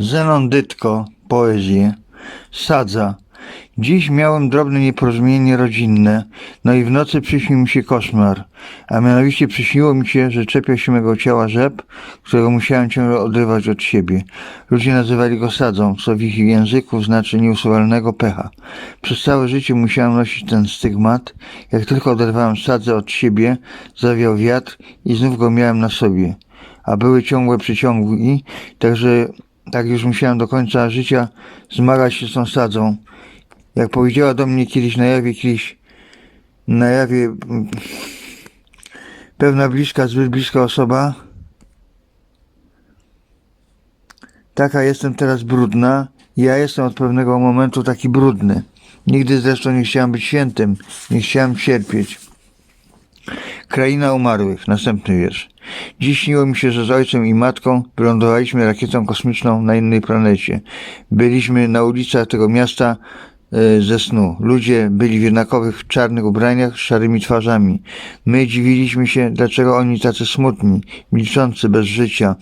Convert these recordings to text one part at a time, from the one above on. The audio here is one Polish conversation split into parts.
Zenon Dytko, poezję. Sadza. Dziś miałem drobne nieporozumienie rodzinne, no i w nocy przyśnił mi się koszmar, a mianowicie przyśniło mi się, że czepia się mego ciała rzep, którego musiałem ciągle odrywać od siebie. Ludzie nazywali go sadzą, co w ich języku znaczy nieusuwalnego pecha. Przez całe życie musiałem nosić ten stygmat. Jak tylko oderwałem sadzę od siebie, zawiał wiatr i znów go miałem na sobie. A były ciągłe przyciągi, także tak już musiałem do końca życia zmagać się z tą sadzą. Jak powiedziała do mnie kiedyś na jawie, kiedyś na jawie mm, pewna bliska, zbyt bliska osoba, taka jestem teraz brudna, ja jestem od pewnego momentu taki brudny. Nigdy zresztą nie chciałem być świętym, nie chciałem cierpieć. Kraina umarłych, następny wiersz. Dziś śniło mi się, że z ojcem i matką wylądowaliśmy rakietą kosmiczną na innej planecie. Byliśmy na ulicach tego miasta ze snu. Ludzie byli w jednakowych czarnych ubraniach z szarymi twarzami. My dziwiliśmy się, dlaczego oni tacy smutni, milczący, bez życia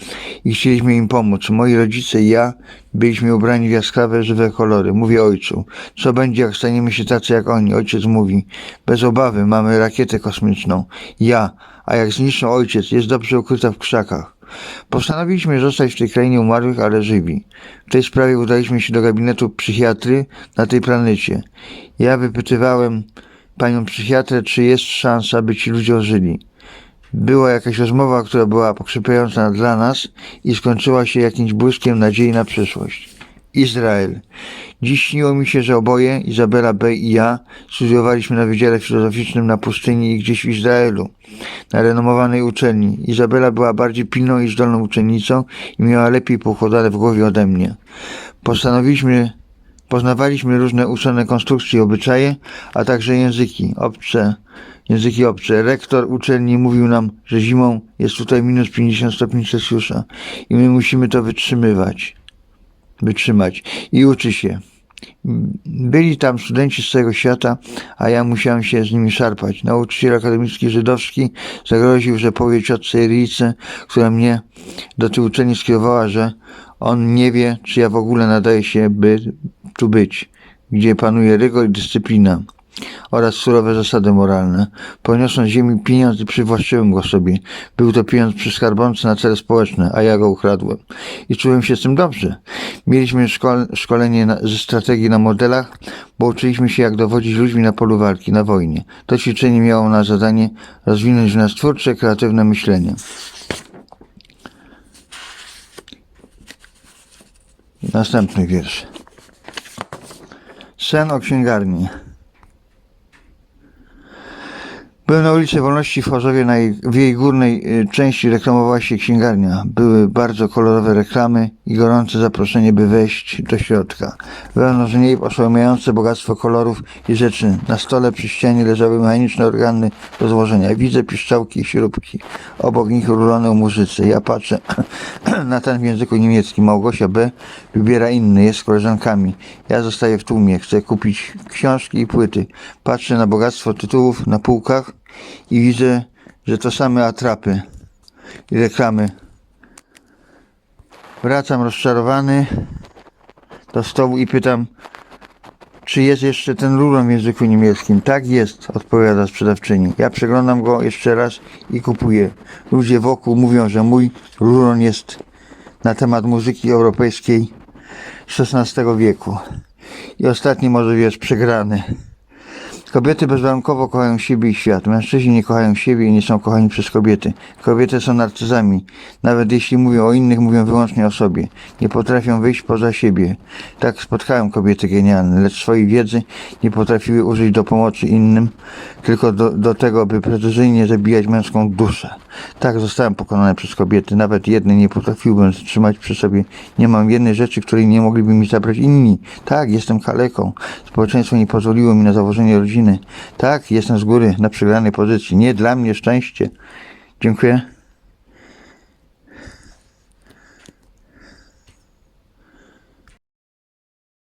i chcieliśmy im pomóc. Moi rodzice i ja byliśmy ubrani w jaskrawe, żywe kolory. Mówię ojcu, co będzie, jak staniemy się tacy jak oni? Ojciec mówi, bez obawy, mamy rakietę kosmiczną. Ja, a jak zniszczą ojciec, jest dobrze ukryta w krzakach. Postanowiliśmy zostać w tej krainie umarłych, ale żywi. W tej sprawie udaliśmy się do gabinetu psychiatry na tej planecie. Ja wypytywałem panią psychiatrę, czy jest szansa, by ci ludzie ożyli. Była jakaś rozmowa, która była pokrzepiająca dla nas i skończyła się jakimś błyskiem nadziei na przyszłość. Izrael. Dziś śniło mi się, że oboje, Izabela B. i ja, studiowaliśmy na Wydziale Filozoficznym na pustyni i gdzieś w Izraelu, na renomowanej uczelni. Izabela była bardziej pilną i zdolną uczennicą i miała lepiej poukładane w głowie ode mnie. Postanowiliśmy, poznawaliśmy różne uczone konstrukcje obyczaje, a także języki obce, języki obce. Rektor uczelni mówił nam, że zimą jest tutaj minus 50 stopni Celsjusza i my musimy to wytrzymywać wytrzymać i uczy się. Byli tam studenci z całego świata, a ja musiałem się z nimi szarpać. Nauczyciel akademicki żydowski zagroził, że powie ciotce Iryjce, która mnie do tej uczelni skierowała, że on nie wie, czy ja w ogóle nadaję się, by tu być, gdzie panuje rygor i dyscyplina oraz surowe zasady moralne. Poniosłem z ziemi pieniądz i przywłaszczyłem go sobie. Był to pieniądz przy na cele społeczne, a ja go ukradłem. I czułem się z tym dobrze. Mieliśmy szkol szkolenie na, ze strategii na modelach, bo uczyliśmy się jak dowodzić ludźmi na polu walki, na wojnie. To ćwiczenie miało na zadanie rozwinąć w nas twórcze, kreatywne myślenie. Następny wiersz. Sen o księgarni. Byłem na ulicy Wolności w Chorzowie, na jej, w jej górnej y, części reklamowała się księgarnia. Były bardzo kolorowe reklamy i gorące zaproszenie, by wejść do środka. Wewnątrz niej oszałamiające bogactwo kolorów i rzeczy. Na stole przy ścianie leżały mechaniczne organy do złożenia. Widzę piszczałki i śrubki. Obok nich rulone muzycy. Ja patrzę na ten w języku niemieckim. Małgosia B. wybiera inny, jest z koleżankami. Ja zostaję w tłumie. Chcę kupić książki i płyty. Patrzę na bogactwo tytułów na półkach i widzę, że to same atrapy i reklamy. Wracam rozczarowany do stołu i pytam, czy jest jeszcze ten rulon w języku niemieckim? Tak jest, odpowiada sprzedawczyni. Ja przeglądam go jeszcze raz i kupuję. Ludzie wokół mówią, że mój rulon jest na temat muzyki europejskiej XVI wieku. I ostatni może wiesz, przegrany. Kobiety bezwarunkowo kochają siebie i świat. Mężczyźni nie kochają siebie i nie są kochani przez kobiety. Kobiety są narcyzami. Nawet jeśli mówią o innych, mówią wyłącznie o sobie. Nie potrafią wyjść poza siebie. Tak spotkałem kobiety genialne, lecz swojej wiedzy nie potrafiły użyć do pomocy innym, tylko do, do tego, by precyzyjnie zabijać męską duszę. Tak zostałem pokonany przez kobiety. Nawet jednej nie potrafiłbym trzymać przy sobie. Nie mam jednej rzeczy, której nie mogliby mi zabrać inni. Tak, jestem kaleką. Społeczeństwo nie pozwoliło mi na założenie Tak, jestem z góry na przegranej pozycji. Nie dla mnie szczęście. Dziękuję.